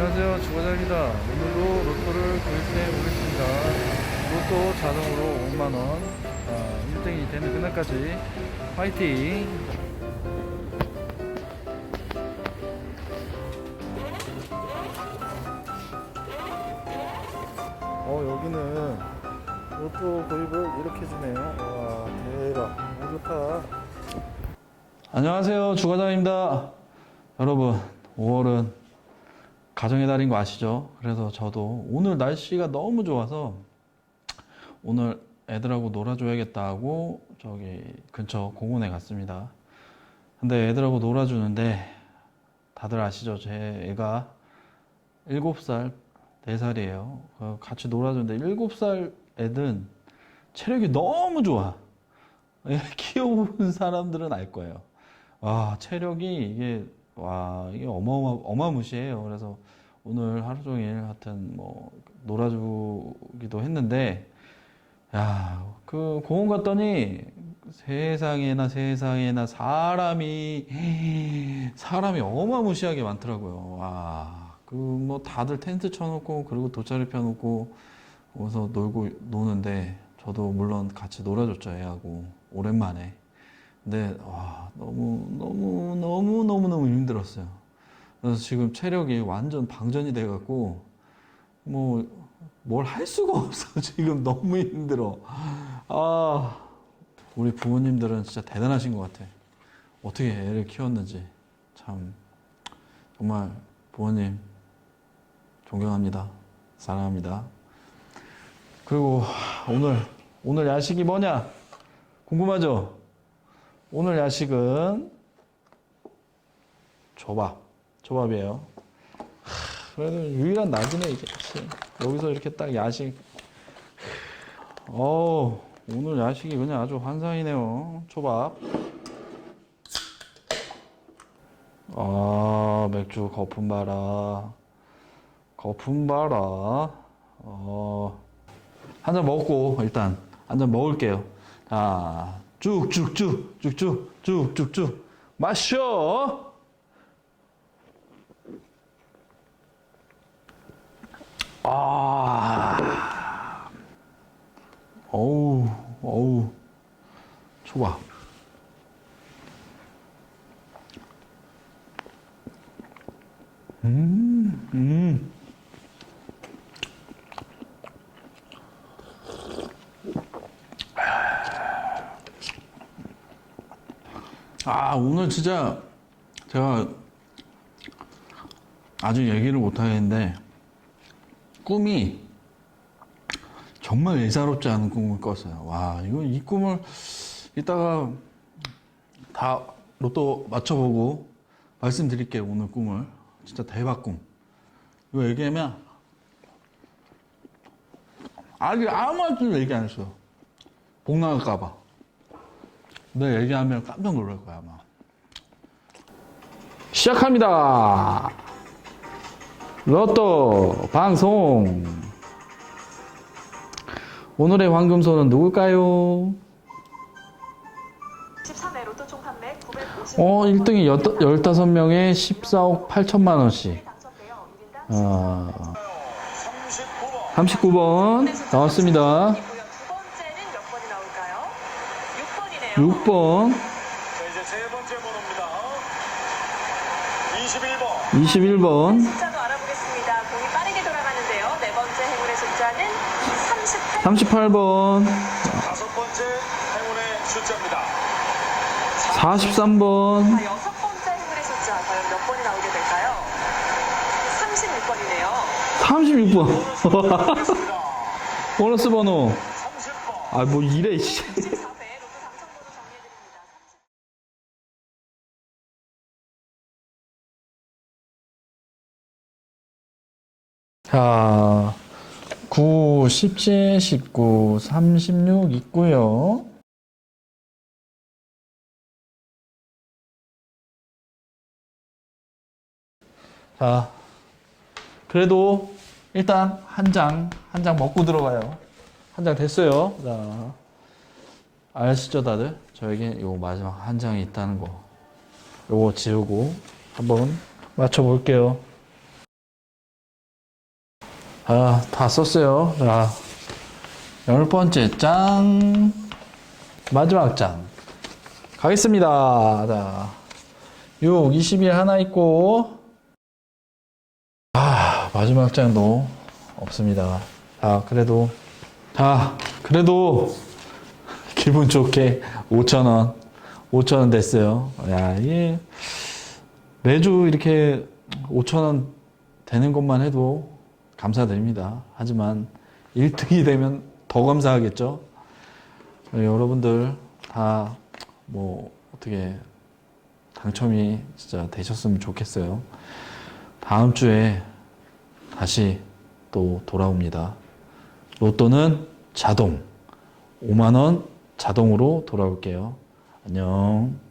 안녕하세요. 주과장입니다. 오늘도 로또를 구입해 보겠습니다. 로또 자동으로 5만원 아, 1등이 되는 그날까지 화이팅! 어 여기는 로또 구입을 이렇게 주네요. 와 대박. 너무 좋다. 안녕하세요. 주과장입니다. 여러분 5월은 가정의 달인 거 아시죠? 그래서 저도 오늘 날씨가 너무 좋아서 오늘 애들하고 놀아줘야겠다 하고 저기 근처 공원에 갔습니다. 근데 애들하고 놀아주는데 다들 아시죠? 제 애가 7살, 4살이에요. 같이 놀아주는데 7살 애든 체력이 너무 좋아. 애 키워본 사람들은 알 거예요. 와, 체력이 이게 와 이게 어마어마 어마무시해요. 그래서 오늘 하루 종일 하여튼 뭐 놀아주기도 했는데 야 그 공원 갔더니 세상에나 세상에나 사람이 사람이 어마무시하게 많더라고요. 와 그 뭐 다들 텐트 쳐놓고 그리고 돗자리 펴놓고 거기서 놀고 노는데 저도 물론 같이 놀아줬죠 애하고 오랜만에. 근데 와 너무 너무 너무 너무 너무 힘들었어요. 그래서 지금 체력이 완전 방전이 돼갖고 뭐 뭘 할 수가 없어 지금 너무 힘들어. 아 우리 부모님들은 진짜 대단하신 것 같아. 어떻게 애를 키웠는지 참 정말 부모님 존경합니다. 사랑합니다. 그리고 오늘 오늘 야식이 뭐냐 궁금하죠? 오늘 야식은 조밥, 조밥이에요. 하, 그래도 유일한 낙이네 이게. 여기서 이렇게 딱 야식. 어, 오늘 야식이 그냥 아주 환상이네요. 초밥. 아, 맥주 거품 봐라. 거품 봐라. 어, 한 잔 먹고 일단 한 잔 먹을게요. 자, 쭉쭉쭉 쭉쭉 쭉쭉쭉 마셔. 아, 어우 어우 초밥. 음, 음. 아, 오늘 진짜 제가 아직 얘기를 못 하겠는데 꿈이 정말 예사롭지 않은 꿈을 꿨어요. 와, 이거 이 꿈을 이따가 다 로또 맞춰보고 말씀드릴게요. 오늘 꿈을. 진짜 대박 꿈. 이거 얘기하면 아직 아무것도 얘기 안 했어요. 복 나갈까봐. 내 얘기하면 깜짝 놀랄 거야 아마. 시작합니다. 로또 방송. 오늘의 황금손은 누굴까요? 13회 로또 총 판매 950. 어, 1등이 15명에 14억 8천만 원씩. 당첨되어 1인당 어, 39번 나왔습니다. 두 번째는 몇 번이 나올까요? 6번이네요. 6번, 자, 이제 세 번째 번호입니다. 21번. 21번, 숫자도 알아보겠습니다. 공이 빠르게 돌아가는데요. 네 번째 행운의 숫자는 38. 38번, 다섯 번째 행운의 숫자입니다. 43번, 자, 여섯 번째 행운의 숫자 과연 몇 번이 나오게 될까요? 36번이네요. 36번. 보겠습니다. 보너스 번호. 30번. 아, 뭐 이래, 씨. 자, 9, 17, 19, 36 있고요. 자, 그래도 일단 한 장, 한 장 먹고 들어가요. 한 장 됐어요. 자, 아시죠, 다들? 저에게 요 마지막 한 장이 있다는 거. 요거 지우고 한번 맞춰볼게요. 아, 다 썼어요. 자, 열 번째 장. 마지막 장. 가겠습니다. 자, 6, 21 하나 있고. 아, 마지막 장도 없습니다. 자, 그래도, 자, 그래도 기분 좋게 5,000원, 5,000원 됐어요. 야, 이게 매주 이렇게 5,000원 되는 것만 해도 감사드립니다. 하지만 1등이 되면 더 감사하겠죠? 네, 여러분들 다 뭐 어떻게 당첨이 진짜 되셨으면 좋겠어요. 다음 주에 다시 또 돌아옵니다. 로또는 자동 5만 원 자동으로 돌아올게요. 안녕.